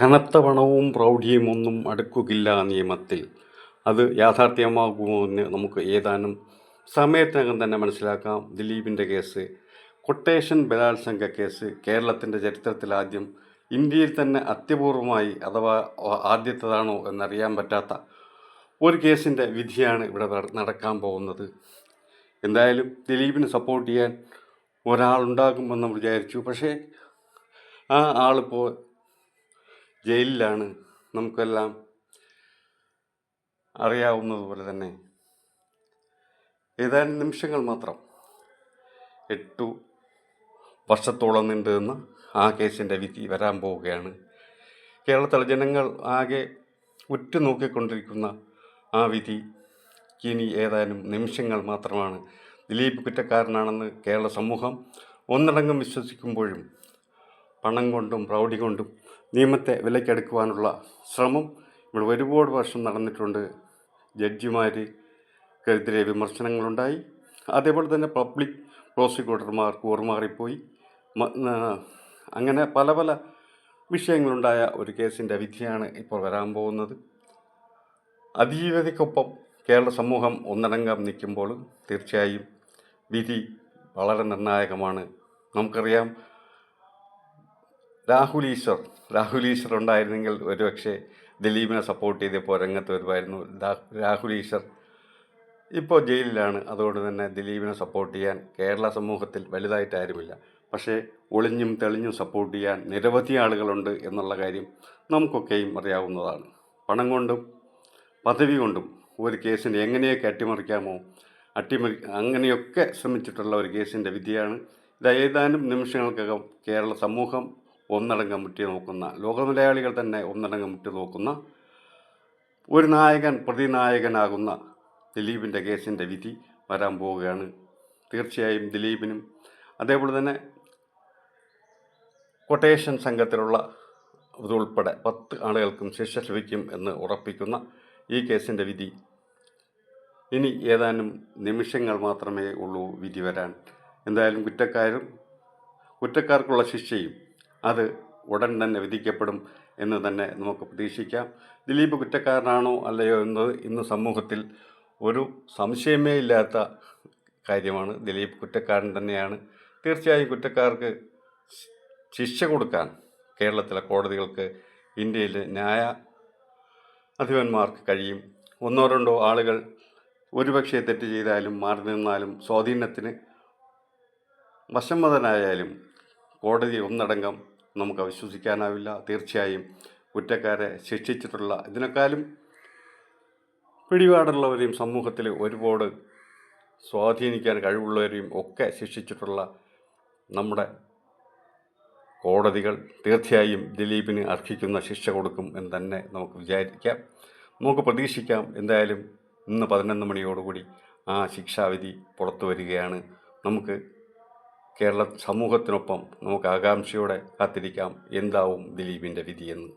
കനത്ത പണവും പ്രൗഢിയും ഒന്നും അടുക്കുകില്ല നിയമത്തിൽ. അത് യാഥാർത്ഥ്യമാകുമോ എന്ന് നമുക്ക് ഏതാനും സമയത്തിനകം തന്നെ മനസ്സിലാക്കാം. ദിലീപിന്റെ കേസ് കൊട്ടേഷൻ ബലാത്സംഗ കേസ് കേരളത്തിന്റെ ചരിത്രത്തിലാദ്യം ഇന്ത്യയിൽ തന്നെ അത്യപൂർവമായി അഥവാ ആദ്യത്തേതാണോ എന്നറിയാൻ പറ്റാത്ത ഒരു കേസിന്റെ വിധിയാണ് ഇവിടെ നടക്കാൻ പോകുന്നത്. എന്തായാലും ദിലീപിന് സപ്പോർട്ട് ചെയ്യാൻ ഒരാളുണ്ടാകുമെന്ന് വിചാരിച്ചു. പക്ഷേ ആ ആളിപ്പോൾ ജയിലിലാണ്. നമുക്കെല്ലാം അറിയാവുന്നതുപോലെ തന്നെ. ഏതാനും നിമിഷങ്ങൾ മാത്രം. എട്ടു വർഷത്തോളം നീണ്ടുനിന്ന ആ കേസിന്റെ വിധി വരാൻ പോവുകയാണ്. കേരളത്തിലെ ജനങ്ങൾ ആകെ ഉറ്റുനോക്കിക്കൊണ്ടിരിക്കുന്ന ആ വിധി ഇനി ഏതാനും നിമിഷങ്ങൾ മാത്രമാണ്. ദിലീപ് കുറ്റക്കാരനാണെന്ന് കേരള സമൂഹം ഒന്നടങ്കം വിശ്വസിക്കുമ്പോഴും പണം കൊണ്ടും പ്രൗഢി കൊണ്ടും നിയമത്തെ വിലക്കെടുക്കുവാനുള്ള ശ്രമം. ഇവിടെ ഒരുപാട് വർഷം നടന്നിട്ടുണ്ട്. ജഡ്ജിമാർക്കെതിരെ വിമർശനങ്ങളുണ്ടായി. അതേപോലെ തന്നെ പബ്ലിക് പ്രോസിക്യൂട്ടർമാർ കൂറുമാറിപ്പോയി അങ്ങനെ പല പല വിഷയങ്ങളുണ്ടായ ഒരു കേസിന്റെ വിധിയാണ് ഇപ്പോൾ വരാൻ പോകുന്നത്. അതീവതയ്ക്കൊപ്പം കേരള സമൂഹം ഒന്നടങ്കം നിൽക്കുമ്പോൾ തീർച്ചയായും വിധി വളരെ നിർണായകമാണ്. നമുക്കറിയാം രാഹുൽ ഈശ്വർ. രാഹുൽ ഈശ്വർ ഉണ്ടായിരുന്നെങ്കിൽ ഒരുപക്ഷെ ദിലീപിനെ സപ്പോർട്ട് ചെയ്തപ്പോൾ രംഗത്ത് വരുമായിരുന്നു. രാഹുൽ ഈശ്വർ ഇപ്പോൾ ജയിലിലാണ്. അതുകൊണ്ട് തന്നെ ദിലീപിനെ സപ്പോർട്ട് ചെയ്യാൻ കേരള സമൂഹത്തിൽ വലുതായിട്ട് ആരുമില്ല. പക്ഷേ ഒളിഞ്ഞും തെളിഞ്ഞും സപ്പോർട്ട് ചെയ്യാൻ നിരവധി ആളുകളുണ്ട് എന്നുള്ള കാര്യം നമുക്കൊക്കെയും അറിയാവുന്നതാണ്. പണം കൊണ്ടും പദവി കൊണ്ടും ഒരു കേസിനെ എങ്ങനെയൊക്കെ അട്ടിമറിക്കാമോ അട്ടിമറി അങ്ങനെയൊക്കെ ശ്രമിച്ചിട്ടുള്ള ഒരു കേസിന്റെ വിധിയാണ്. ഇത് ഏതാനും നിമിഷങ്ങൾക്കകം കേരള സമൂഹം ഒന്നടങ്കം മുറ്റി നോക്കുന്ന ലോക മലയാളികൾ തന്നെ ഒന്നടങ്കം മുറ്റി നോക്കുന്ന ഒരു നായകൻ പ്രതിനായകനാകുന്ന ദിലീപിന്റെ കേസിന്റെ വിധി വരാൻ പോവുകയാണ്. തീർച്ചയായും ദിലീപിനും അതേപോലെ തന്നെ കൊട്ടേഷൻ സംഘത്തിലുള്ള ഇതുൾപ്പെടെ പത്ത് ആളുകൾക്കും ശിക്ഷ ലഭിക്കും എന്ന് ഉറപ്പിക്കുന്ന ഈ കേസിന്റെ വിധി. ഇനി ഏതാനും നിമിഷങ്ങൾ മാത്രമേ ഉള്ളൂ വിധി വരാൻ. എന്തായാലും കുറ്റക്കാരും കുറ്റക്കാർക്കുള്ള ശിക്ഷയും അത് ഉടൻ തന്നെ വിധിക്കപ്പെടും എന്ന് തന്നെ നമുക്ക് പ്രതീക്ഷിക്കാം. ദിലീപ് കുറ്റക്കാരനാണോ അല്ലയോ എന്നത് ഇന്ന് സമൂഹത്തിൽ ഒരു സംശയമേ ഇല്ലാത്ത കാര്യമാണ്. ദിലീപ് കുറ്റക്കാരൻ തന്നെയാണ്. തീർച്ചയായും കുറ്റക്കാർക്ക് ശിക്ഷ കൊടുക്കാൻ കേരളത്തിലെ കോടതികൾക്ക് ഇന്ത്യയിലെ ന്യായ അധിപന്മാർക്ക് കഴിയും. ഒന്നോ രണ്ടോ ആളുകൾ ഒരുപക്ഷെ തെറ്റ് ചെയ്താലും മാറി നിന്നാലും സ്വാധീനത്തിന് വശംവതനായാലും കോടതി ഒന്നടങ്കം നമുക്ക് വിശ്വസിക്കാനാവില്ല തീർച്ചയായും കുറ്റക്കാരെ ശിക്ഷിച്ചിട്ടുള്ള ഇതിനേക്കാളും പിടിപാടുള്ളവരെയും സമൂഹത്തിൽ ഒരുപാട് സ്വാധീനിക്കാൻ കഴിവുള്ളവരെയും ഒക്കെ ശിക്ഷിച്ചിട്ടുള്ള നമ്മുടെ കോടതികൾ തീർച്ചയായും ദിലീപിന് അർഹിക്കുന്ന ശിക്ഷ കൊടുക്കും എന്ന് തന്നെ നമുക്ക് വിചാരിക്കാം. നമുക്ക് പ്രതീക്ഷിക്കാം എന്തായാലും ഇന്ന് പതിനൊന്ന് മണിയോടുകൂടി ആ ശിക്ഷാവിധി പുറത്തു വരികയാണ്. നമുക്ക് കേരള സമൂഹത്തിനൊപ്പം നമുക്ക് ആകാംക്ഷയോടെ കാത്തിരിക്കാം. എന്താവും ദിലീപിന്റെ വിധിയെന്ന്